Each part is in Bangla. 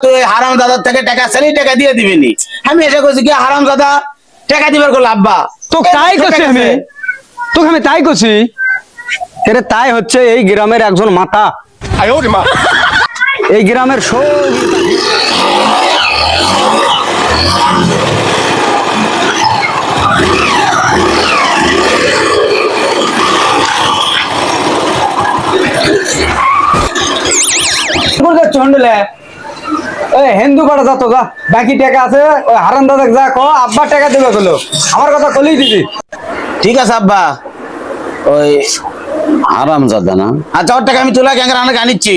তুই হারাম দাদার থেকে টাকা চালি টাকা দিয়ে দিবিনি। আমি এসে কইছি কি হারাম দাদা? টাকা দিবার করল আব্বা তো তাই করছি আমি? তোকে আমি তাই করছি এরে তাই হচ্ছে এই গ্রামের একজন মাতা। এই গ্রামের সব চন্ডলে এই হিন্দু পাড়া যা তো যা, বাকি টাকা আছে, ওই হারান দাদা যা কো, আব্বা টাকা দেবে গেলো আমার কথা কলেই দিবি। ঠিক আছে, আব্বা। ওই আরাম দাদা না? আচ্ছা ওর টাকা আমি তোলা ক্যাঙ্গার অনেক আনিচ্ছি।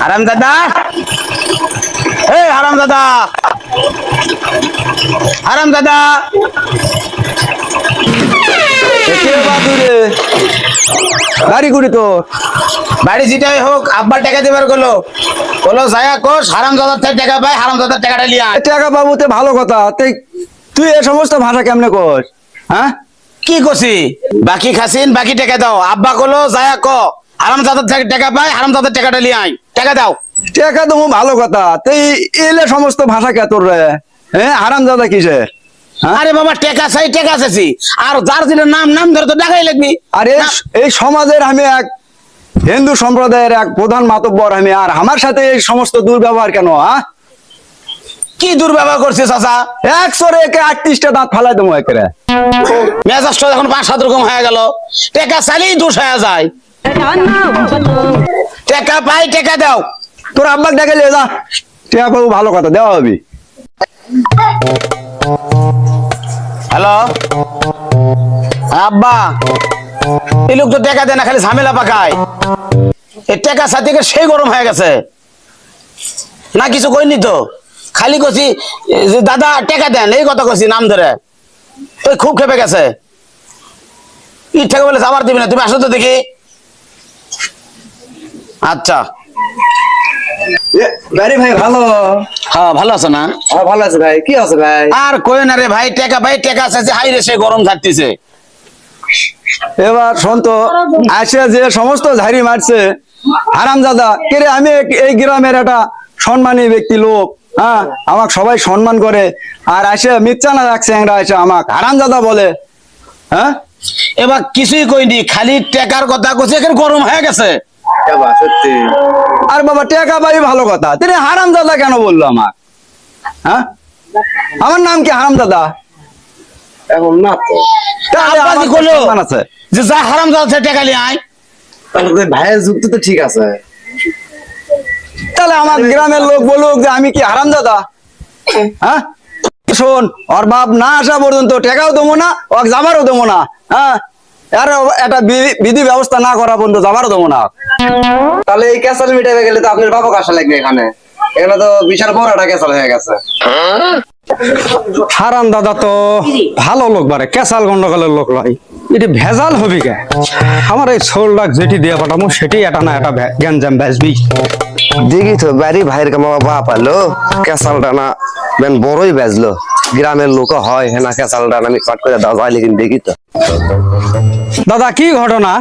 হারাম দাদা এই হারাম দাদা হারাম দাদা কে বাদুরে গাড়ি গুড়ি তো। বাড়ি যেটাই হোক আব্বার টাকা দিবার গেলো। বলো যায়া কোষ হারাম দাদার থেকে টাকা পাই হারাম দাদার টাকাটা লিয়া আয়। টাকা বাবু তে ভালো কথা। তুই তুই এ সমস্ত ভাষা কেমনে কর হ্যাঁ? কি করছি বাকি খাসিন বাকি টাকা দাও। আব্বা কলো যায়া ক হারাম দাদার থেকে টাকা পাই হারাম দাদার টাকাটা লিয়ে আই টাকা দাও। টাকা তো ভালো কথা। তুই এলে সমস্ত ভাষা কে তোর রে? হ্যাঁ? হারাম দাদা কিসের? আরে বাবা টাকা চাই টাকা চাইছি। আর যার দিনের নাম নাম ধরে তো টাকাই লাগবি। আর এই সমাজের আমি এক হিন্দু সম্প্রদায়ের এক প্রধান মাতব্বর আমি আর আমার সাথে এই সমস্ত দুর্ব্যবহার কেন হ্যাঁ? কি দুর্ব্যবহার করছিস চাচা? একশো রে একে আটত্রিশটা দাঁত ফালাই দেবো একেরে। মেজাজটা এখন পাঁচ সাত রকম হয়ে গেল টেকা চাইলেই দোষ হয়ে যায়। টেকা পাই টেকা দাও। তোর আব্বাক ডেকে নিয়ে যা। বাবু ভালো কথা দেওয়া হবি। হ্যালো? আব্বা, এই লোক তো টাকা দেয় না, খালি ঝামেলা পাকায়। টাকা সাথে সেই গরম হয়ে গেছে। না কিছু কইনি তো? খালি কছি যে দাদা টাকা দেন, এই কথা কছি নাম ধরে। ওই খুব খেপে গেছে। ই টাকা বলে যাবার দিবি না, তুমি আসো তো দেখি। আচ্ছা। ভাই ভালো? হ্যাঁ ভালো আছো না? হ্যাঁ ভালো আছে ভাই। কি আছে ভাই? আর কই না রে ভাই টাকা ভাই টাকা আছে হাই রে সে গরম থাকতেছে। এবার আসে যে সমস্ত ঝাড়ি মারছে হারাম দাদা কেরে আমি এই গ্রামের একটা সম্মানী ব্যক্তি লোক হ্যাঁ আমাকে সবাই সম্মান করে। আর আসে মিথ্যা না রাখছে এরা এসে আমাকে হারাম দাদা বলে হ্যাঁ? এবার কিছুই কইনি খালি টাকার কথা কইছে এখানে গরম হয়ে গেছে। আর বাবা টেকা পাই ভালো কথা। তিনি হারাম দাদা কেন বলল আমার? হ্যাঁ? আমার নাম কি হারাম দাদা এখন না তো। করল? আছে। যে যা হারাম টাকা নিয়ে আয়। তাহলে ভাইয়ের যুক্তি তো ঠিক আছে। তাহলে আমার গ্রামের লোক বলুক যে আমি কি হারাম দাদা হ্যাঁ? শোন ওর বাপ না আসা পর্যন্ত টেকাও দেবো না ও যাবারও দেবো না। হ্যাঁ? বিধি ব্যবস্থা না করা পর্যন্ত যাবারও দেবো না তাহলে এই ক্যাসাল মিটাবে গেলে তো আপনার বাবা কাশা লাগবে এখানে। এখানে তো বিশাল বড় একটা ক্যাসাল হয়ে গেছে। হারাম দাদা তো ভালো লোক বারে কেসাল গন্ডগোলের লোক নয় এটি ভেজাল হবি কে? আমার এই ছোলটা যেটি দিয়ে পাঠাবো, সেটি এটা না, এটা গ্যাঞ্জাম বেচবি। দেখি তো, বাড়ি ভাইয়ের কামা বাপ আলো, ক্যাসালটা না, বেন বড়ই বেজলো গ্রামের লোক হয় হেনা ক্যাসালটা আমি কাট করে যাই লেকিন দেখি তো। দাদা কি ঘটনা?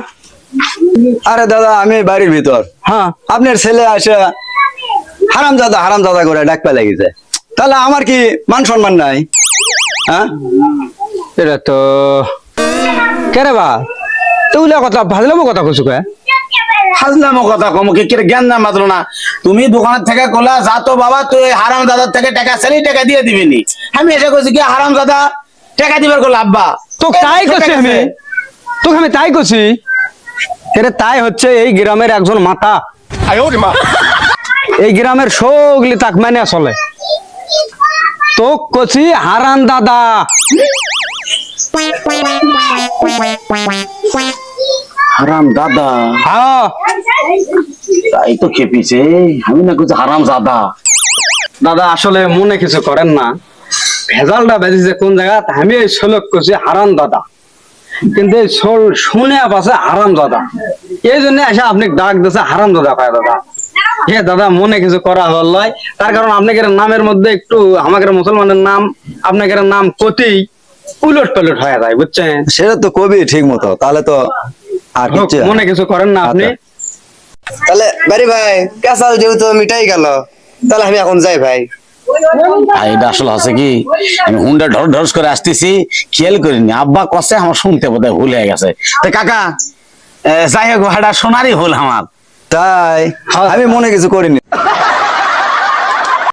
আরে দাদা আমি বাড়ির ভিতর। হ্যাঁ। আপনার ছেলে আসে হারাম দাদা হারাম দাদা করে ডাকপা লেগেছে। তাহলে আমার কি মান সম্মান নাই? হ্যাঁ? এটা তো কে রে বা তুইলা কথা ভাজলামো কথা কইছো কে হাজলামো কথা কম কি জ্ঞান না মাত্র না? তুমি দোকানের থেকে কোলা যা তো বাবা তুই হারাম দাদার থেকে টাকা চালি টাকা দিয়ে দিবি নি আমি এসে কইছি কি হারাম দাদা টাকা দিবার কোলা আব্বা? তো তাই করছি আমি? তোকে আমি তাই করছি এরে তাই হচ্ছে এই গ্রামের একজন মাতা। এই গ্রামের সগলি তাক মানে চলে। তো কছি হারান দাদা। হারাম দাদা। হ্যাঁ। তাই তো খেপিছে। আমি না কইছি হারাম দাদা দাদা আসলে মনে কিছু করেন না। ভেজালটা বেঁচেছে কোন জায়গা আমি এই শোলক করছি হারান দাদা। কিন্তু এই শোল শুনে পাশে হারাম দাদা। এই জন্য এসে আপনি ডাক দিছে হারাম দাদা পায় দাদা। হ্যাঁ দাদা মনে কিছু করা হল তার কারণ আপনাকে নামের মধ্যে একটু আমাদের মুসলমানের নাম আপনাকে নাম কতেই উলট পালট হয়ে যায় বুঝছেন? সেটা তো কবি ঠিক মতো। তাহলে তো আর কিছু মনে কিছু করেন না আপনি? তাহলে বাড়ি ভাই কেসাল যেহেতু মিটাই গেল তাহলে আমি এখন যাই ভাই। এটা আসলে আছে কি? আমি হুন্ডা ঢর ঢরস করে আসতেছি খেয়াল করিনি। আব্বা কষে আমার শুনতে বোধহয় ভুল হয়ে গেছে। তো কাকা যাই হোক ভাড়া সোনারই হল আমার। তাই আমি মনে কিছু করিনি।